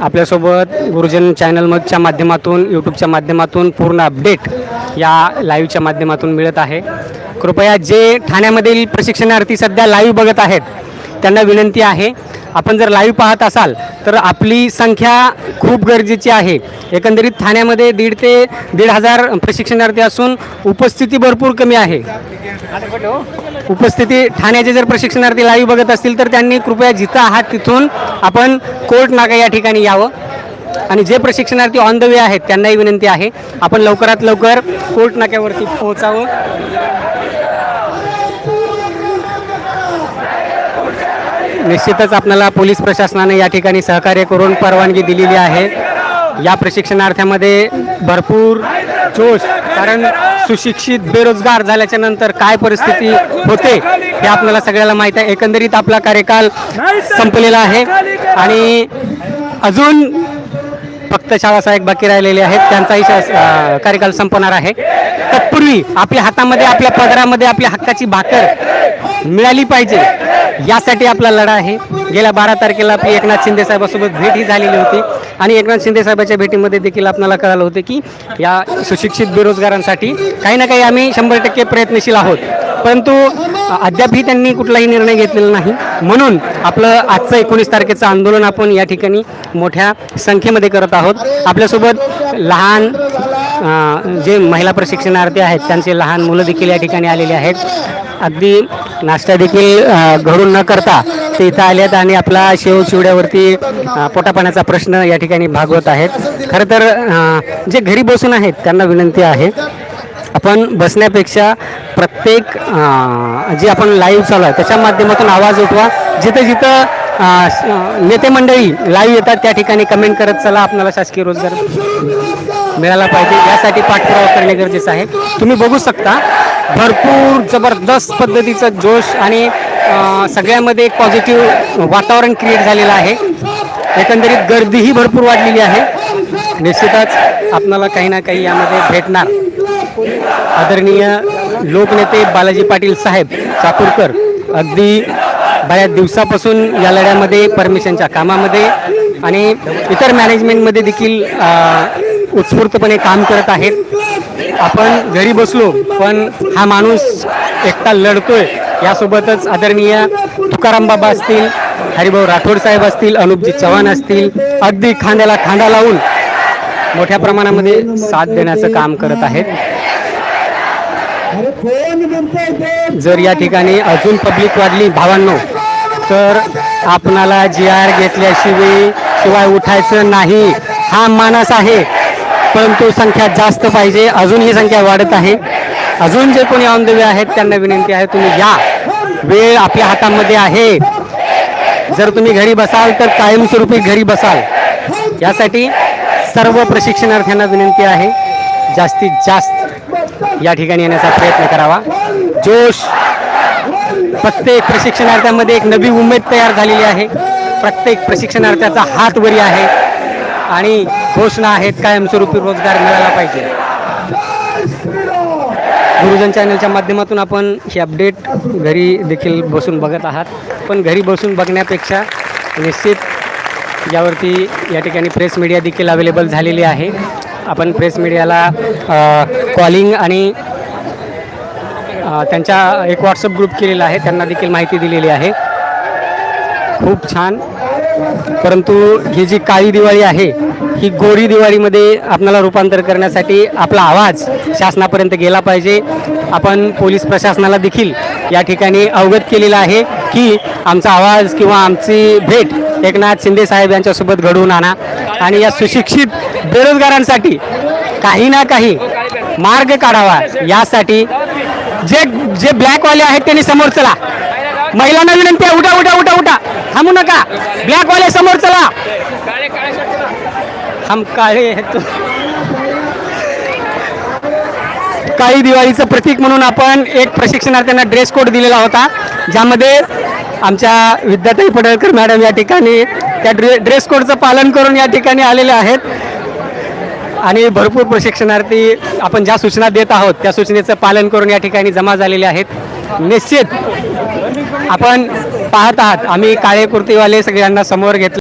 आपल्यासोबत गुरुजन चॅनलमधच्या माध्यमातून यूट्यूबच्या माध्यमातून पूर्ण अपडेट या लाईव्हच्या माध्यमातून मिळत आहे. कृपया जे ठाण्यामधील प्रशिक्षणार्थी सध्या लाईव्ह बघत आहेत त्यांना विनंती आहे. आपण जर लाईव्ह पाहत असाल तर आपली संख्या खूप गरजेची आहे. एकंदरीत ठाण्यामध्ये दीड ते दीड हजार प्रशिक्षणार्थी असून उपस्थिती भरपूर कमी आहे. उपस्थिती ठाण्याचे जर प्रशिक्षणार्थी लाईव्ह बघत असतील तर त्यांनी कृपया जिथं आहात तिथून आपण कोर्ट नाका या ठिकाणी यावं. आणि जे प्रशिक्षणार्थी ऑन द वे आहेत त्यांनाही विनंती आहे. आपण लवकरात लवकर कोर्ट नाक्यावरती पोहोचावं. निश्चितच आपल्याला पोलीस प्रशासनाने या ठिकाणी सहकार्य करून परवानगी दिलेली आहे. या प्रशिक्षणार्थ्यामध्ये भरपूर जोश कारण सुशिक्षित बेरोजगार झाल्याच्यानंतर काय परिस्थिती होते हे आपल्याला सगळ्याला माहीत आहे. एकंदरीत आपला कार्यकाल संपलेला आहे. आणि अजून फक्त शाळासाहेब बाकी राहिलेले आहेत त्यांचाही कार्यकाल संपणार आहे. तत्पूर्वी आपल्या हातामध्ये आपल्या पदरामध्ये आपल्या हक्काची भाकर मिळाली पाहिजे यासाठी आपला लढा आहे. गेल्या बारा तारखेला आपली एकनाथ शिंदे साहेबासोबत भेट ही झालेली होती. आणि एकनाथ शिंदे साहेबाच्या भेटीमध्ये देखील आपल्याला कळालं होतं की या सुशिक्षित बेरोजगारांसाठी काही ना काही आम्ही शंभर टक्के प्रयत्नशील आहोत. परंतु अद्यापही त्यांनी कुठलाही निर्णय घेतलेला नाही. म्हणून आपलं आजचं एकोणीस तारखेचं आंदोलन आपण या ठिकाणी मोठ्या संख्येमध्ये करत आहोत. आपल्यासोबत लहान जे महिला प्रशिक्षणार्थी आहेत त्यांचे लहान मुलं देखील या ठिकाणी आलेले आहेत. अगदी नाश्ता देखील घडून घरून न करता ते इथं आले आहेत आणि आपला शेव शिवड्यावरती पोटापाण्याचा प्रश्न या ठिकाणी भागवत आहेत. खरं तर जे घरी बसून आहेत त्यांना विनंती आहे आपण बसण्यापेक्षा प्रत्येक प्रत्येक जे आपण लाईव्ह चालू आहे त्याच्या माध्यमातून आवाज उठवा. जिथं जिथं नेते मंडळी लाईव्ह येतात त्या ठिकाणी कमेंट करत चला. आपल्याला शासकीय रोजगार मिळाला पाहिजे. यासाठी पाठपुरावा करणे गरजेचं आहे. तुम्ही बघू शकता भरपूर जबरदस्त पद्धतीचं जोश आणि सगळ्यामध्ये एक पॉझिटिव्ह वातावरण क्रिएट झालेलं आहे. एकंदरीत गर्दीही भरपूर वाढलेली आहे. निश्चितच आपल्याला काही ना काही यामध्ये भेटणार. आदरणीय लोकनेते बालाजी पाटील साहेब चाकूरकर अगदी बऱ्याच दिवसापासून या लढ्यामध्ये परमिशनच्या कामामध्ये आणि इतर मॅनेजमेंटमध्ये देखील उत्स्फूर्तपणे काम करत आहेत. आपण घरी बसलो पण हा माणूस एकटा लढतोय. यासोबतच आदरणीय तुकाराम बाबा असतील हरिभाऊ राठोड साहेब असतील अनुपजी चव्हाण असतील अगदी खांद्याला खांदा लावून मोठ्या प्रमाणामध्ये साथ देण्याचं काम करत आहेत. जर या ठिकाणी अजून पब्लिक वाढली भावांनो तर आपणाला जी आर घेतल्याशिवाय शिवाय उठायचं नाही. हा मानस आहे परंतु संख्या जास्त पाहिजे. अजून ही संख्या वाढत आहे. अजून जे कोणी ऑन द वे आहेत त्यांना विनंती आहे तुम्ही या. वेळ आपल्या हातामध्ये आहे. जर तुम्ही घरी बसाल तर कायमस्वरूपी घरी बसाल. यासाठी सर्व प्रशिक्षणार्थ्यांना विनंती आहे. जास्तीत जास्त या ठिकाणी येण्याचा प्रयत्न करावा. जोश. प्रत्येक प्रशिक्षणार्थ्यामध्ये एक नवी उमेद तयार झालेली आहे. प्रत्येक प्रशिक्षणार्थ्याचा हात वरी आहे. आणि घोषणा आहेत कायमस्वरूपी रोजगार मिळाला पाहिजे. गुरुजन चॅनलच्या माध्यमातून आपण ही अपडेट घरी देखील बसून बघत आहात. पण घरी बसून बघण्यापेक्षा निश्चित यावरती या ठिकाणी प्रेस मीडिया देखील अवेलेबल झालेली आहे. आपण प्रेस मीडियाला कॉलिंग आणि त्यांच्या एक व्हॉट्सअप ग्रुप केलेला आहे. त्यांना देखील माहिती दिलेली आहे. खूप छान. परंतु ही जी काळी दिवाळी आहे ही गोरी दिवाळीमध्ये आपल्याला रूपांतर करण्यासाठी आपला आवाज शासनापर्यंत गेला पाहिजे. आपण पोलीस प्रशासनाला देखील या ठिकाणी अवगत केलेला आहे की आमचा आवाज किंवा आमची भेट एकनाथ शिंदे साहेब यांच्यासोबत घडवून आणा. आणि या सुशिक्षित बेरोजगारांसाठी काही ना काही मार्ग काढावा. यासाठी जे जे ब्लॅकवाले आहेत त्यांनी समोर चला. महिलांना विनंती आहे उठा उठा उठा उठा. थांबू नका. ब्लॅकवाले समोर चला. हम काळे काळी दिवाळीचं प्रतीक म्हणून आपण एक प्रशिक्षणार्थ्यांना ड्रेस कोड दिलेला होता ज्यामध्ये आमच्या विद्याताई पडळकर मॅडम या ठिकाणी त्या ड्रे ड्रेस कोडचं पालन करून या ठिकाणी आलेले आहेत. आणि भरपूर प्रशिक्षणार्थी आपण ज्या सूचना देत आहोत त्या सूचनेचं पालन करून या ठिकाणी जमा झालेले आहेत. निश्चित आपण पाहत आहात. आम्ही काळे कुर्तीवाले सगळ्यांना समोर घेतले.